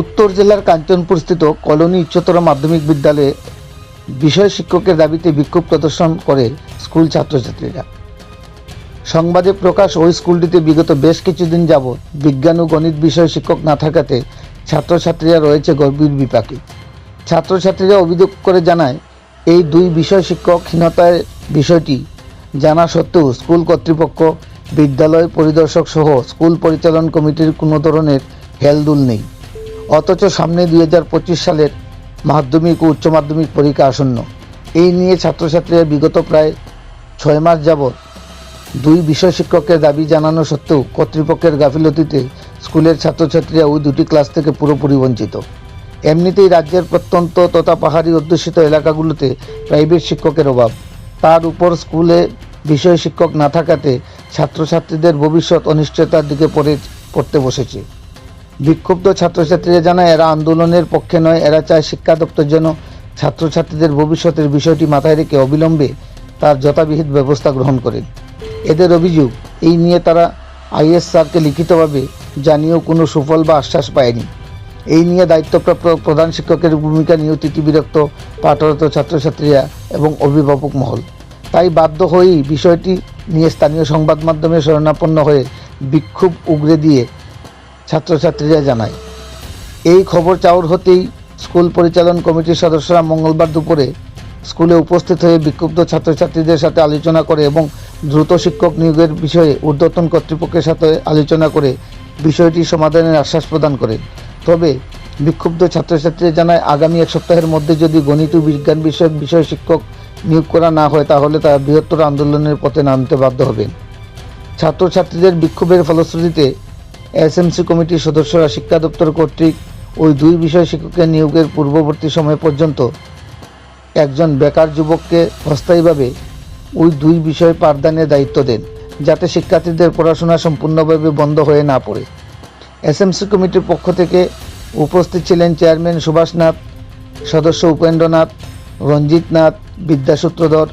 উত্তর জেলার কাঞ্চনপুরস্থিত কলোনি উচ্চতর মাধ্যমিক বিদ্যালয়ে বিষয় শিক্ষকের দাবিতে বিক্ষোভ প্রদর্শন করে স্কুল ছাত্রছাত্রীরা। সংবাদে প্রকাশ, ওই স্কুলটিতে বিগত বেশ কিছুদিন যাবৎ বিজ্ঞান ও গণিত বিষয় শিক্ষক না থাকাতে ছাত্রছাত্রীরা রয়েছে গর্বির বিপাকে। ছাত্রছাত্রীরা অভিযোগ করে জানায়, এই দুই বিষয় শিক্ষকহীনতার বিষয়টি জানা সত্ত্বেও স্কুল কর্তৃপক্ষ, বিদ্যালয় পরিদর্শক সহ স্কুল পরিচালন কমিটির কোনো ধরনের হেলদুল নেই। অথচ সামনে দুই হাজার পঁচিশ সালের মাধ্যমিক ও উচ্চ মাধ্যমিক পরীক্ষা আসন্ন। এই নিয়ে ছাত্রছাত্রীরা বিগত প্রায় ছয় মাস যাবৎ দুই বিষয় শিক্ষকের দাবি জানানো সত্ত্বেও কর্তৃপক্ষের গাফিলতিতে স্কুলের ছাত্রছাত্রীরা ওই দুটি ক্লাস থেকে পুরোপুরি বঞ্চিত। এমনিতেই রাজ্যের প্রত্যন্ত তথা পাহাড়ি অধ্যুষিত এলাকাগুলোতে প্রাইভেট শিক্ষকের অভাব। তার উপর স্কুলে বিষয় শিক্ষক না থাকাতে ছাত্রছাত্রীদের ভবিষ্যৎ অনিশ্চয়তার দিকে পড়ে, পড়তে বসেছে। বিক্ষুব্ধ ছাত্রছাত্রীরা জানায়, এরা আন্দোলনের পক্ষে নয়, এরা চায় শিক্ষা দপ্তর যেন ছাত্রছাত্রীদের ভবিষ্যতের বিষয়টি মাথায় রেখে অবিলম্বে তার যথাবিহিত ব্যবস্থা গ্রহণ করেন এদের অভিযোগ, এই নিয়ে তারা আইএস স্যারকে লিখিতভাবে জানিয়েও কোনো সুফল বা আশ্বাস পায়নি। এই নিয়ে দায়িত্বপ্রাপ্ত প্রধান শিক্ষকের ভূমিকা নিয়েও তিতিবিরক্ত পাঠরত ছাত্রছাত্রীরা এবং অভিভাবক মহল। তাই বাধ্য হয়েই বিষয়টি নিয়ে স্থানীয় সংবাদ মাধ্যমে শরণাপন্ন হয়ে বিক্ষোভ উগরে দিয়ে ছাত্রছাত্রীরা জানায়। এই খবর চাউর হতেই স্কুল পরিচালন কমিটির সদস্যরা মঙ্গলবার দুপুরে স্কুলে উপস্থিত হয়ে বিক্ষুব্ধ ছাত্রছাত্রীদের সাথে আলোচনা করে এবং দ্রুত শিক্ষক নিয়োগের বিষয়ে ঊর্ধ্বতন কর্তৃপক্ষের সাথে আলোচনা করে বিষয়টি সমাধানের আশ্বাস প্রদান করে তবে বিক্ষুব্ধ ছাত্রছাত্রীরা জানায়, আগামী এক সপ্তাহের মধ্যে যদি গণিত বিজ্ঞান বিষয়ক বিষয় শিক্ষক নিয়োগ করা না হয়, তাহলে তারা বৃহত্তর আন্দোলনের পথে নামতে বাধ্য হবেন। ছাত্রছাত্রীদের বিক্ষোভের ফলশ্রুতিতে এসএমসি কমিটির সদস্যরা শিক্ষা দপ্তর কর্তৃক ওই দুই বিষয় শিক্ষকের নিয়োগের পূর্ববর্তী সময় পর্যন্ত একজন বেকার যুবককে অস্থায়ীভাবে ওই দুই বিষয় পাঠদানের দায়িত্ব দেন, যাতে শিক্ষার্থীদের পড়াশোনা সম্পূর্ণভাবে বন্ধ হয়ে না পড়ে। এসএমসি কমিটির পক্ষ থেকে উপস্থিত ছিলেন চেয়ারম্যান সুভাষনাথ সদস্য উপেন্দ্রনাথ রঞ্জিত নাথ বিদ্যাসূত্রধর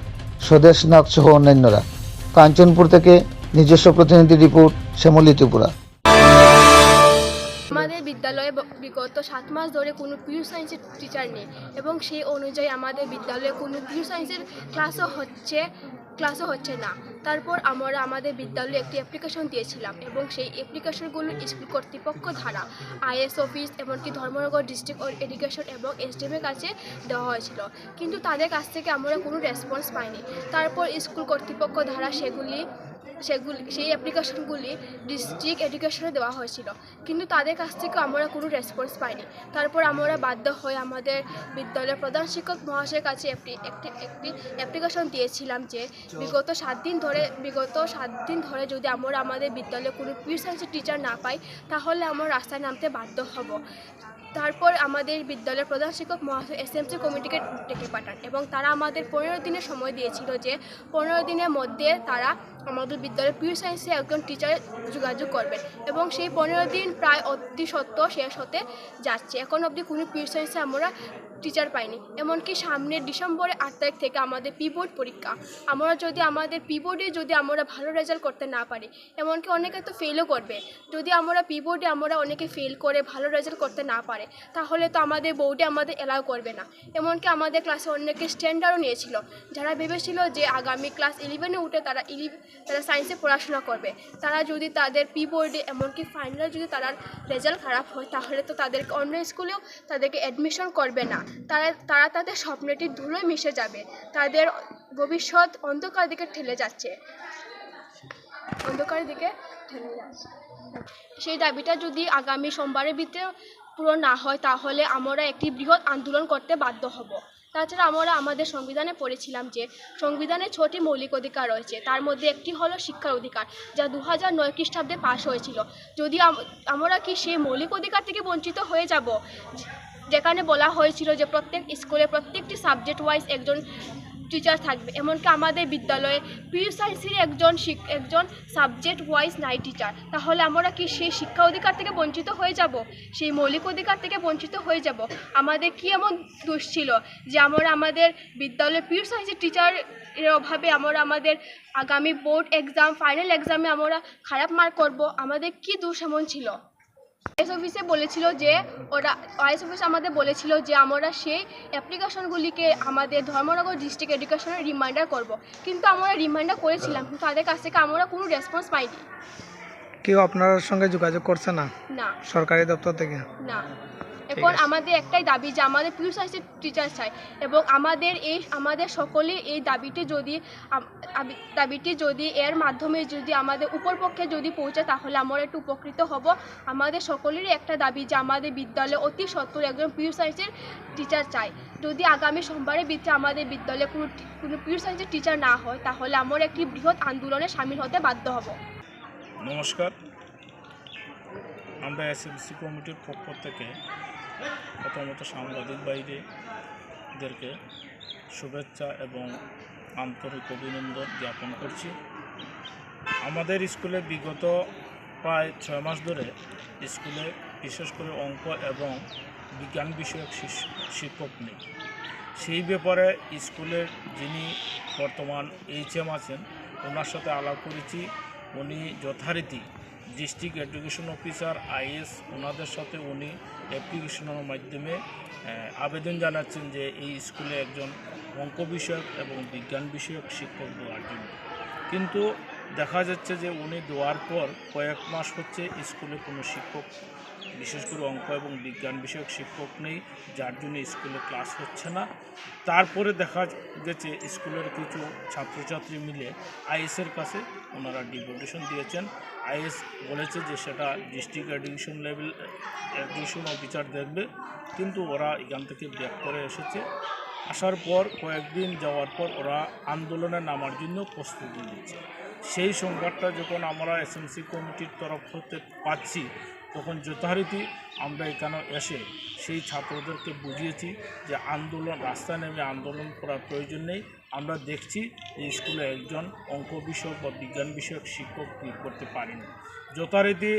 স্বদেশনাথ সহ অন্যান্যরা। কাঞ্চনপুর থেকে নিজস্ব প্রতিনিধি রিপোর্ট, শ্যামলী ত্রিপুরা। বিদ্যালয়ে বিগত সাত মাস ধরে কোনো পিউ সায়েন্সের টিচার নেই এবং সেই অনুযায়ী আমাদের বিদ্যালয়ে কোনো পিউ সায়েন্সের ক্লাসও হচ্ছে ক্লাসও হচ্ছে না। তারপর আমরা আমাদের বিদ্যালয়ে একটি অ্যাপ্লিকেশন দিয়েছিলাম এবং সেই অ্যাপ্লিকেশনগুলো স্কুল কর্তৃপক্ষ ধারা আইএস অফিস এমনকি ধর্মনগর ডিস্ট্রিক্ট এডুকেশন এবং এসডিএমের কাছে দেওয়া হয়েছিল। কিন্তু তাদের কাছ থেকে আমরা কোনো রেসপন্স পাইনি। তারপর স্কুল কর্তৃপক্ষ ধারা সেগুলি সেগুলি, সেই অ্যাপ্লিকেশনগুলি ডিস্ট্রিক্ট এডুকেশনে দেওয়া হয়েছিল। কিন্তু তাদের কাছ থেকে আমরা কোনো রেসপন্স পাইনি। তারপর আমরা বাধ্য হয়ে আমাদের বিদ্যালয়ের প্রধান শিক্ষক মহাশয়ের কাছে একটি একটি একটি অ্যাপ্লিকেশন দিয়েছিলাম যে বিগত সাত দিন ধরে, বিগত সাত দিন ধরে যদি আমরা আমাদের বিদ্যালয়ে কোনো পিউ সায়েন্সের টিচার না পাই, তাহলে আমরা রাস্তায় নামতে বাধ্য হব। তারপর আমাদের বিদ্যালয়ের প্রধান শিক্ষক মহাশয় এসএমসি কমিটিকে ডেকে পাঠান এবং তারা আমাদের পনেরো দিনের সময় দিয়েছিল যে পনেরো দিনের মধ্যে তারা আমাদের বিদ্যালয়ের পিউ সায়েন্সে একজন টিচার যোগাযোগ করবেন এবং সেই পনেরো দিন প্রায় অতি সত্য শেষ হতে যাচ্ছে। এখন অবধি কোনো পিউ সায়েন্সে আমরা টিচার পাইনি। এমনকি সামনে ডিসেম্বরে আট তারিখ থেকে আমাদের পিবোর্ড পরীক্ষা। আমরা যদি আমাদের পিবোর্ডে যদি আমরা ভালো রেজাল্ট করতে না পারি, এমনকি অনেকে তো ফেলও করবে। যদি আমরা পিবোর্ডে আমরা অনেকে ফেল করে ভালো রেজাল্ট করতে না পারে, তাহলে তো আমাদের বোর্ডে আমাদের এলাও করবে না। এমনকি আমাদের ক্লাসে অনেকে স্ট্যান্ডার্ডও নিয়েছিল। যারা ভেবেছিল যে আগামী ক্লাস ইলেভেনে উঠে তারা ইলিভ তারা সায়েন্সে পড়াশোনা করবে। তারা যদি তাদের পি বোর্ডে এমনকি ফাইনালে যদি তারা রেজাল্ট খারাপ হয়, তাহলে তো তাদেরকে অন্য স্কুলেও তাদেরকে অ্যাডমিশন করবে না। তারা তারা তাদের স্বপ্নটি ধুলোয় মিশে যাবে। তাদের ভবিষ্যৎ অন্ধকার দিকে ঠেলে যাচ্ছে। অন্ধকারের দিকে ঠেলে যাচ্ছে। সেই দাবিটা যদি আগামী সোমবারের ভিতরে পূরণ না হয়, তাহলে আমরা একটি বৃহৎ আন্দোলন করতে বাধ্য হব। তাছাড়া আমরা আমাদের সংবিধানে পড়েছিলাম যে সংবিধানে ছটি মৌলিক অধিকার রয়েছে। তার মধ্যে একটি হলো শিক্ষার অধিকার, যা দু হাজার নয় খ্রিস্টাব্দে পাশ হয়েছিল। যদি আম- আমরা কি সেই মৌলিক অধিকার থেকে বঞ্চিত হয়ে যাব? যেখানে বলা হয়েছিল যে প্রত্যেক স্কুলে প্রত্যেকটি সাবজেক্ট ওয়াইজ একজন টিচার থাকবে, এমনকি আমাদের বিদ্যালয়ে পিউ সায়েন্সের একজন একজন সাবজেক্ট ওয়াইজ নাই টিচার তাহলে আমরা কি সেই শিক্ষা অধিকার থেকে বঞ্চিত হয়ে যাব? সেই মৌলিক অধিকার থেকে বঞ্চিত হয়ে যাব? আমাদের কি এমন দোষ ছিল যে আমরা আমাদের বিদ্যালয়ে পিউ সায়েন্সের টিচার এর অভাবে আমরা আমাদের আগামী বোর্ড এক্সাম ফাইনাল এক্সামে আমরা খারাপ মার্ক করব? আমাদের কি দোষ এমন ছিল? এস অফিসে বলেছিল যে ওরা আইএস অফিস আমাদের বলেছিল যে আমরা সেই অ্যাপ্লিকেশনগুলিকে আমাদের ধর্মনগর ডিস্ট্রিক্ট এডুকেশনে রিমাইন্ডার করব। কিন্তু আমরা রিমাইন্ডার করেছিলাম কিন্তু তাদের কাছ থেকে আমরা কোনো রেসপন্স পাইনি। কেউ আপনার সঙ্গে যোগাযোগ করছে না? না। সরকারি দপ্তর থেকে? না। এখন আমাদের একটাই দাবি যে আমাদের পিউ সায়েন্সের টিচার চাই এবং আমাদের এই আমাদের সকলে এই দাবিটি যদি দাবিটি যদি এর মাধ্যমে যদি আমাদের উপর পক্ষে যদি পৌঁছায় তাহলে আমরা একটু উপকৃত হব। আমাদের সকলেরই একটা দাবি যে আমাদের বিদ্যালয়ে অতি সত্তর একজন পিউ সায়েন্সের টিচার চাই। যদি আগামী সোমবারের ভিতরে আমাদের বিদ্যালয়ে কোনো কোনো পিউ সায়েন্সের টিচার না হয় তাহলে আমরা একটি বৃহৎ আন্দোলনে সামিল হতে বাধ্য হব। নমস্কার। আমরা এসএমসি কমিটির পক্ষ থেকে প্রথমত সাংবাদিক বাইরেদেরকে শুভেচ্ছা এবং আন্তরিক অভিনন্দন জ্ঞাপন করছি। আমাদের স্কুলে বিগত প্রায় ছয় মাস ধরে স্কুলে বিশেষ করে অঙ্ক এবং বিজ্ঞান বিষয়ক শিক্ষক নেই। সেই ব্যাপারে স্কুলের যিনি বর্তমান এইচএম আছেন, ওনার সাথে আলাপ করেছি। উনি যথারীতি ডিস্ট্রিক্ট এডুকেশন অফিসার আইএস ওনাদের সাথে উনি অ্যাপ্লিকেশনের মাধ্যমে আবেদন জানাচ্ছেন যে এই স্কুলে একজন অঙ্ক বিষয়ক এবং বিজ্ঞান বিষয়ক শিক্ষক দেওয়ার জন্য। কিন্তু দেখা যাচ্ছে যে উনি দেওয়ার পর কয়েক মাস হচ্ছে স্কুলে কোনো শিক্ষক, বিশেষ করে অঙ্ক এবং বিজ্ঞান বিষয়ক শিক্ষক নেই, যার জন্য স্কুলে ক্লাস হচ্ছে না। তারপরে দেখা গেছে স্কুলের কিছু ছাত্রছাত্রী মিলে আইএসের কাছে ওনারা ডিপুটেশন দিয়েছেন। আইএস বলেছে যে সেটা district education level, education officer দেখবে। কিন্তু ওরা এখান থেকে ব্যাক করে এসেছে। আসার পর, কয়েকদিন যাওয়ার পর ওরা আন্দোলনে নামার জন্য প্রস্তুতি নিচ্ছে। সেই সংবাদটা যখন আমরা এসএমসি কমিটির তরফ হতে পাচ্ছি তখন যথারীতি আমরা এখানে এসে সেই ছাত্রদেরকে বুঝিয়েছি যে আন্দোলন রাস্তায় নেমে আন্দোলন করার প্রয়োজন নেই। আমরা দেখছি যে স্কুলে একজন অঙ্ক বিষয়ক বা বিজ্ঞান বিষয়ক শিক্ষক নিয়োগ করতে পারেনি। যথারীতি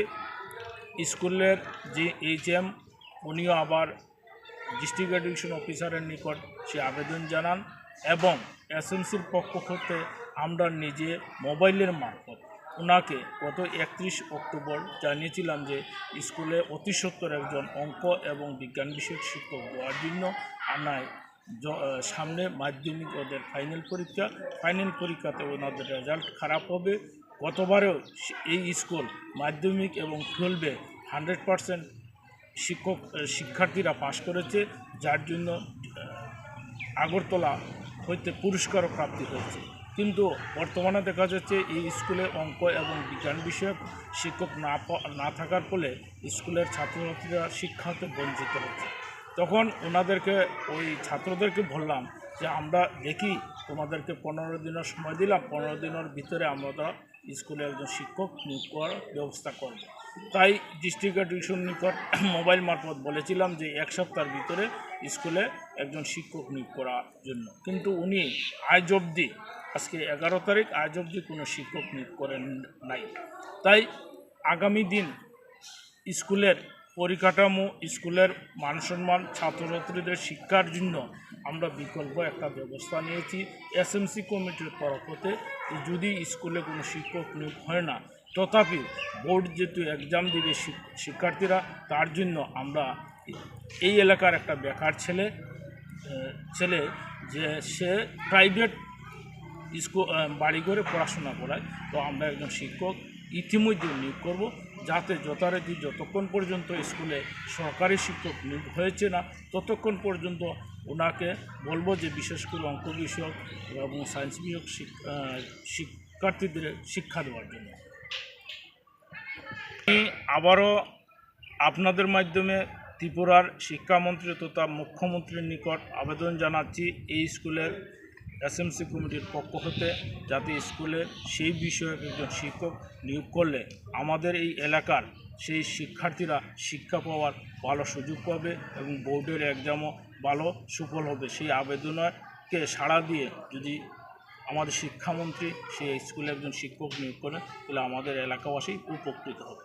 স্কুলের যে এইচএম, উনিও আবার ডিস্ট্রিক্ট এডুকেশন অফিসারের নিকট সে আবেদন জানান এবং এসএমসির পক্ষ হতে আমরা নিজে মোবাইলের মারফত ওনাকে গত একত্রিশ অক্টোবর জানিয়েছিলাম যে স্কুলে অতি সত্তর একজন অঙ্ক এবং বিজ্ঞান বিষয়ক শিক্ষক দেওয়ার জন্য আনায় সামনে মাধ্যমিক ওদের ফাইনাল পরীক্ষা, ফাইনাল পরীক্ষাতে ওনাদের রেজাল্ট খারাপ হবে। গতবারেও এই স্কুল মাধ্যমিক এবং টুয়েলভে হান্ড্রেড পারসেন্ট শিক্ষক শিক্ষার্থীরা পাশ করেছে, যার জন্য আগরতলা হইতে পুরস্কারও প্রাপ্তি হয়েছে। কিন্তু বর্তমানে দেখা যাচ্ছে এই স্কুলে অঙ্ক এবং বিজ্ঞান বিষয়ক শিক্ষক না না থাকার ফলে স্কুলের ছাত্রছাত্রীরা শিক্ষা হতে বঞ্চিত হচ্ছে। তখন ওনাদেরকে, ওই ছাত্রদেরকে বললাম যে, আমরা দেখি তোমাদেরকে পনেরো দিনের সময় দিলাম, পনেরো দিনের ভিতরে আমরা স্কুলে একজন শিক্ষক নিয়োগ করার ব্যবস্থা করব। তাই ডিস্ট্রিক্ট এডুকেশন নিকট মোবাইল মারফত বলেছিলাম যে এক সপ্তাহের ভিতরে স্কুলে একজন শিক্ষক নিয়োগ করার জন্য। কিন্তু উনি আজ অবধি, আজকে এগারো তারিখ, আজ অবধি কোনো শিক্ষক নিয়োগ করেন নাই। তাই আগামী দিন স্কুলের পরিকাঠামো, স্কুলের মান সম্মান ছাত্রছাত্রীদের শিক্ষার জন্য আমরা বিকল্প একটা ব্যবস্থা নিয়েছি। এসএমসি কমিটির তরফ হতে যে যদি স্কুলে কোনো শিক্ষক নিয়োগ হয় না, তথাপি বোর্ড যেহেতু এক্সাম দিবে শিক্ষার্থীরা, তার জন্য আমরা এই এলাকার একটা বেকার ছেলে ছেলে যে সে প্রাইভেট স্কুল বাড়ি করে পড়াশোনা করায়, তো আমরা একজন শিক্ষক, ইতিমধ্যে নিয়োগ করব। যাতে যথারীতি যতক্ষণ পর্যন্ত স্কুলে সরকারি শিক্ষক নিয়োগ হয়েছে না, ততক্ষণ পর্যন্ত ওনাকে বলব যে বিশেষ করে অঙ্ক বিষয়ক এবং সায়েন্স বিষয়ক শিক- শিক্ষার্থীদের শিক্ষা দেওয়ার জন্য। আমি আবারও আপনাদের মাধ্যমে ত্রিপুরার শিক্ষামন্ত্রী তথা মুখ্যমন্ত্রীর নিকট আবেদন জানাচ্ছি, এই স্কুলের এসএমসি কমিটির পক্ষ হতে যাতে স্কুলে সেই বিষয়ে একজন শিক্ষক নিয়োগ করলে আমাদের এই এলাকার সেই শিক্ষার্থীরা শিক্ষা পাওয়ার ভালো সুযোগ পাবে এবং বোর্ডের এক্সামও ভালো সুফল হবে। সেই আবেদনকে সাড়া দিয়ে যদি আমাদের শিক্ষামন্ত্রী সেই স্কুলে একজন শিক্ষক নিয়োগ করেন তাহলে আমাদের এলাকাবাসী উপকৃত হবে।